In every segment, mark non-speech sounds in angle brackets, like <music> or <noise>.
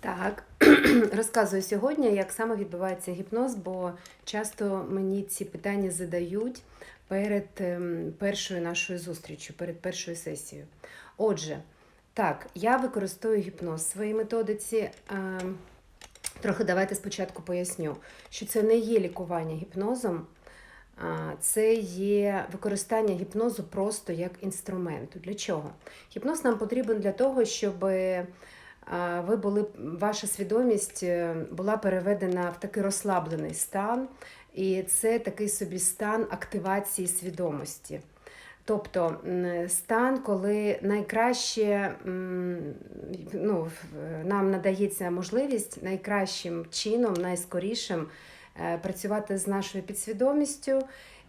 Так, <clears throat> розказую сьогодні, як саме відбувається гіпноз, бо часто мені ці питання задають перед ем, першою нашою зустрічю, перед першою сесією. Отже, так, я використовую гіпноз в своїй методиці. Ем, Трохи давайте спочатку поясню, що це не є лікування гіпнозом, це є використання гіпнозу просто як інструменту. Для чого? Гіпноз нам потрібен для того, щоб ви були, ваша свідомість е, була переведена в такий розслаблений стан, і це такий собі стан активації свідомості. Тобто стан, коли найкраще ну, нам надається можливість найкращим чином, найскорішим е, працювати з нашою підсвідомістю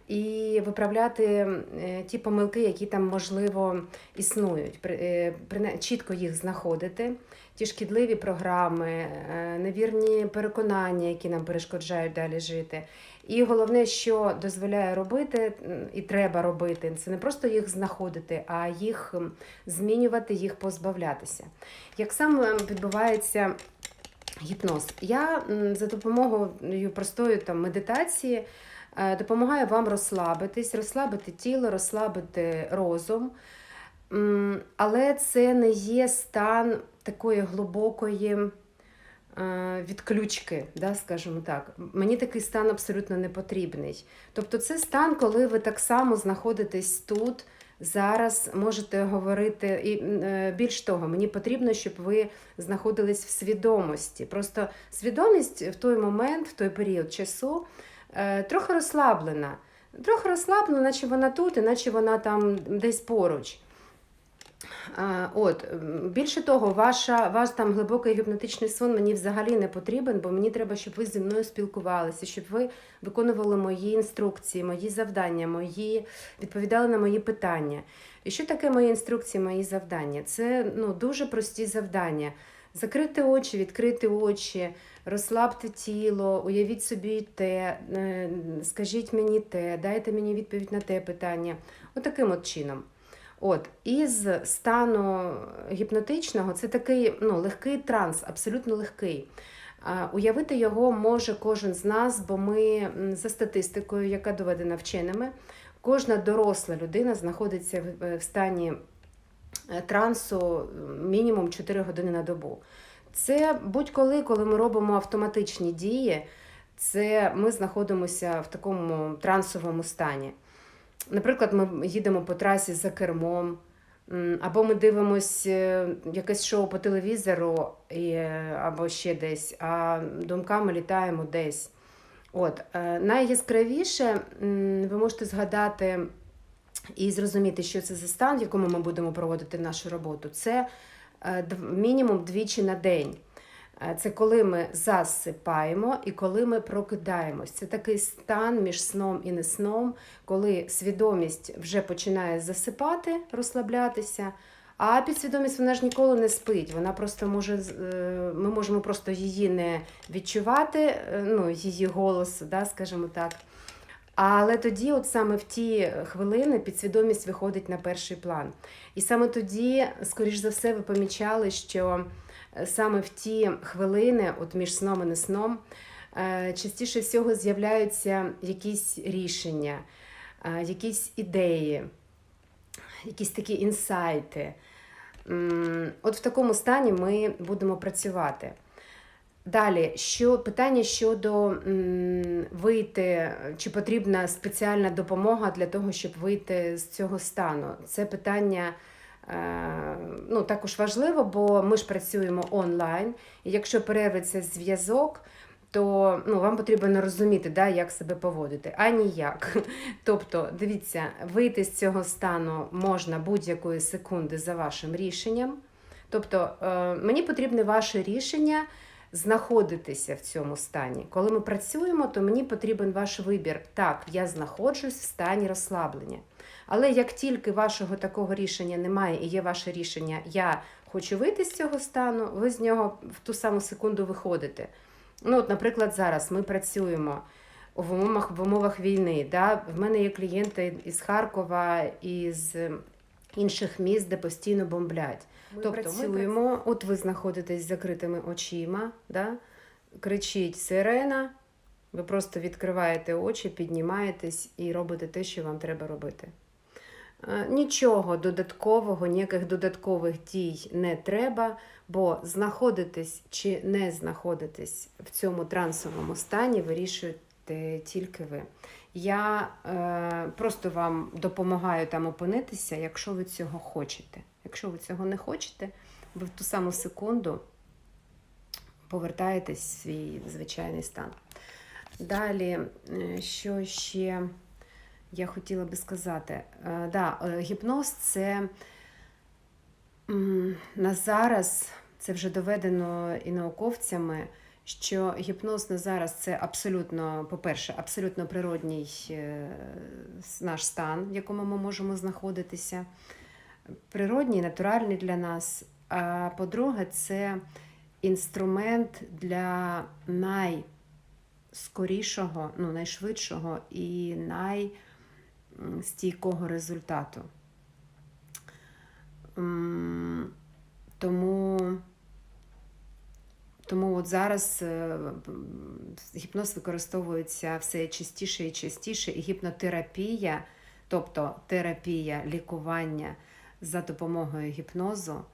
і виправляти е, ті помилки, які там можливо існують, е, чітко їх знаходити. Ті шкідливі програми, е, невірні переконання, які нам перешкоджають далі жити. І головне, що дозволяє робити і треба робити, це не просто їх знаходити, а їх змінювати, їх позбавлятися. Як саме відбувається гіпноз? Я за допомогою простої там, медитації е, допомагаю вам розслабитись, розслабити тіло, розслабити розум. Але це не є стан такої глибокої е, відключки, да, скажімо так. Мені такий стан абсолютно не потрібний. Тобто це стан, коли ви так само знаходитесь тут, зараз можете говорити. І е, більш того, мені потрібно, щоб ви знаходились в свідомості. Просто свідомість в той момент, в той період часу трохи розслаблена. Трохи розслаблена, наче вона тут, і наче вона там десь поруч. От, більше того, ваша, ваш там глибокий гіпнотичний сон мені взагалі не потрібен, бо мені треба, щоб ви зі мною спілкувалися, щоб ви виконували мої інструкції, мої завдання, мої, відповідали на мої питання. І що таке мої інструкції, мої завдання? Це ну, дуже прості завдання. Закрити очі, відкрити очі, розслабте тіло, уявіть собі те, е, скажіть мені те, дайте мені відповідь на те питання. Отаким от чином. От, із стану гіпнотичного це такий ну, легкий транс, абсолютно легкий. Уявити його може кожен з нас, бо ми за статистикою, яка доведена вченими, кожна доросла людина знаходиться в- в стані е, трансу мінімум 4 години на добу. Це будь-коли, коли ми робимо автоматичні дії, це ми знаходимося в такому трансовому стані. Наприклад, ми їдемо по трасі за кермом, або ми дивимося якесь шоу по телевізору е, або ще десь, а думками літаємо десь. От, е, найяскравіше ви можете згадати і зрозуміти, що це за стан, в якому ми будемо проводити нашу роботу. Це е, мінімум двічі на день. Е, Це коли ми засипаємо і коли ми прокидаємось. Це такий стан між сном і несном, коли свідомість вже починає засипати, розслаблятися. А підсвідомість вона ж ніколи не спить. Вона просто може е, ми можемо просто її не відчувати, ну, її голос, да, скажімо так. Але тоді, от саме в ті хвилини, підсвідомість виходить на перший план. І саме тоді, скоріш за все, ви помічали, що е, саме в ті хвилини, от між сном і не сном, е, частіше всього з'являються якісь рішення, е, якісь ідеї, якісь такі інсайти. От в такому стані ми будемо працювати. Далі, що питання щодо м, вийти, чи потрібна спеціальна допомога для того, щоб вийти з цього стану? Це питання е, ну, також важливо, бо ми ж працюємо онлайн, і якщо перерветься зв'язок, то ну, вам потрібно розуміти, да, як себе поводити, а ніяк. <laughs> Тобто, дивіться, вийти з цього стану можна будь-якої секунди за вашим рішенням. Тобто, е, мені потрібне ваше рішення знаходитися в цьому стані. Коли ми працюємо, то мені потрібен ваш вибір. Так, я знаходжусь в стані розслаблення. Але як тільки вашого такого рішення немає і є ваше рішення, я хочу вийти з цього стану, ви з нього в ту саму секунду виходите. Ну, от, наприклад, зараз ми працюємо в умовах, в умовах війни. Да? В мене є клієнти із Харкова, із інших міст, де постійно бомблять. Ми тобто працюємо, от ви знаходитесь з закритими очима, да? кричить сирена, ви просто відкриваєте очі, піднімаєтесь і робите те, що вам треба робити. Е, Нічого додаткового, ніяких додаткових дій не треба, бо знаходитись чи не знаходитись в цьому трансовому стані вирішуєте тільки ви. Я е, просто вам допомагаю там опинитися, якщо ви цього хочете. Якщо ви цього не хочете, ви в ту саму секунду повертаєтесь в свій звичайний стан. Далі, е, що ще я хотіла би сказати? Е, Да, е, гіпноз це на зараз, це вже доведено і науковцями, що гіпноз на зараз це абсолютно, по-перше, абсолютно природній е, наш стан, в якому ми можемо знаходитися. Природній, натуральний для нас. А по-друге, це інструмент для найскорішого, ну, найшвидшого і найстійкого результату. Тому, тому от зараз е, гіпноз використовується все частіше і частіше, і гіпнотерапія, тобто терапія, лікування за допомогою гіпнозу.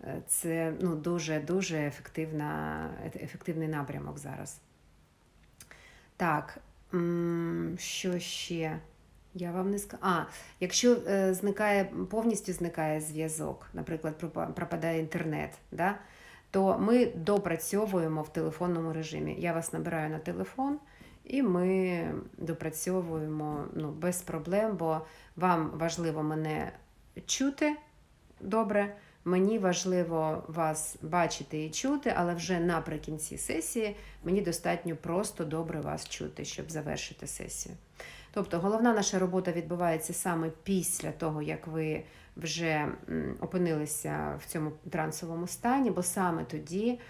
Е, Це ну, дуже дуже ефективна, ефективний напрямок зараз. Так, що ще? Я вам не скажу. А, якщо е, зникає, повністю зникає зв'язок, наприклад, пропадає інтернет, да, то ми допрацьовуємо в телефонному режимі. Я вас набираю на телефон, і ми допрацьовуємо ну, без проблем, бо вам важливо мене чути добре. Мені важливо вас бачити і чути, але вже наприкінці сесії мені достатньо просто добре вас чути, щоб завершити сесію. Тобто головна наша робота відбувається саме після того, як ви вже опинилися в цьому трансовому стані, бо саме тоді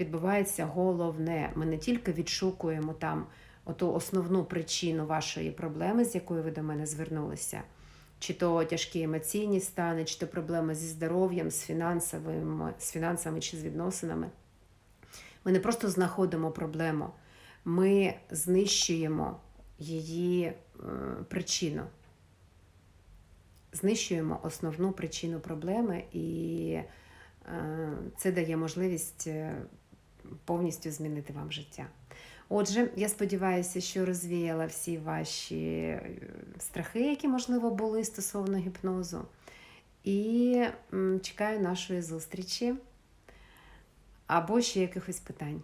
відбувається головне. Ми не тільки відшукуємо там оту основну причину вашої проблеми, з якою ви до мене звернулися, чи то тяжкі емоційні стани, чи то проблеми зі здоров'ям, з фінансовими, з фінансами чи з відносинами. Ми не просто знаходимо проблему, ми знищуємо її причину. Знищуємо основну причину проблеми, і е, це дає можливість е, повністю змінити вам життя. Отже, я сподіваюся, що розвіяла всі ваші е, страхи, які, можливо, були стосовно гіпнозу. І чекаю нашої зустрічі або ще якихось питань.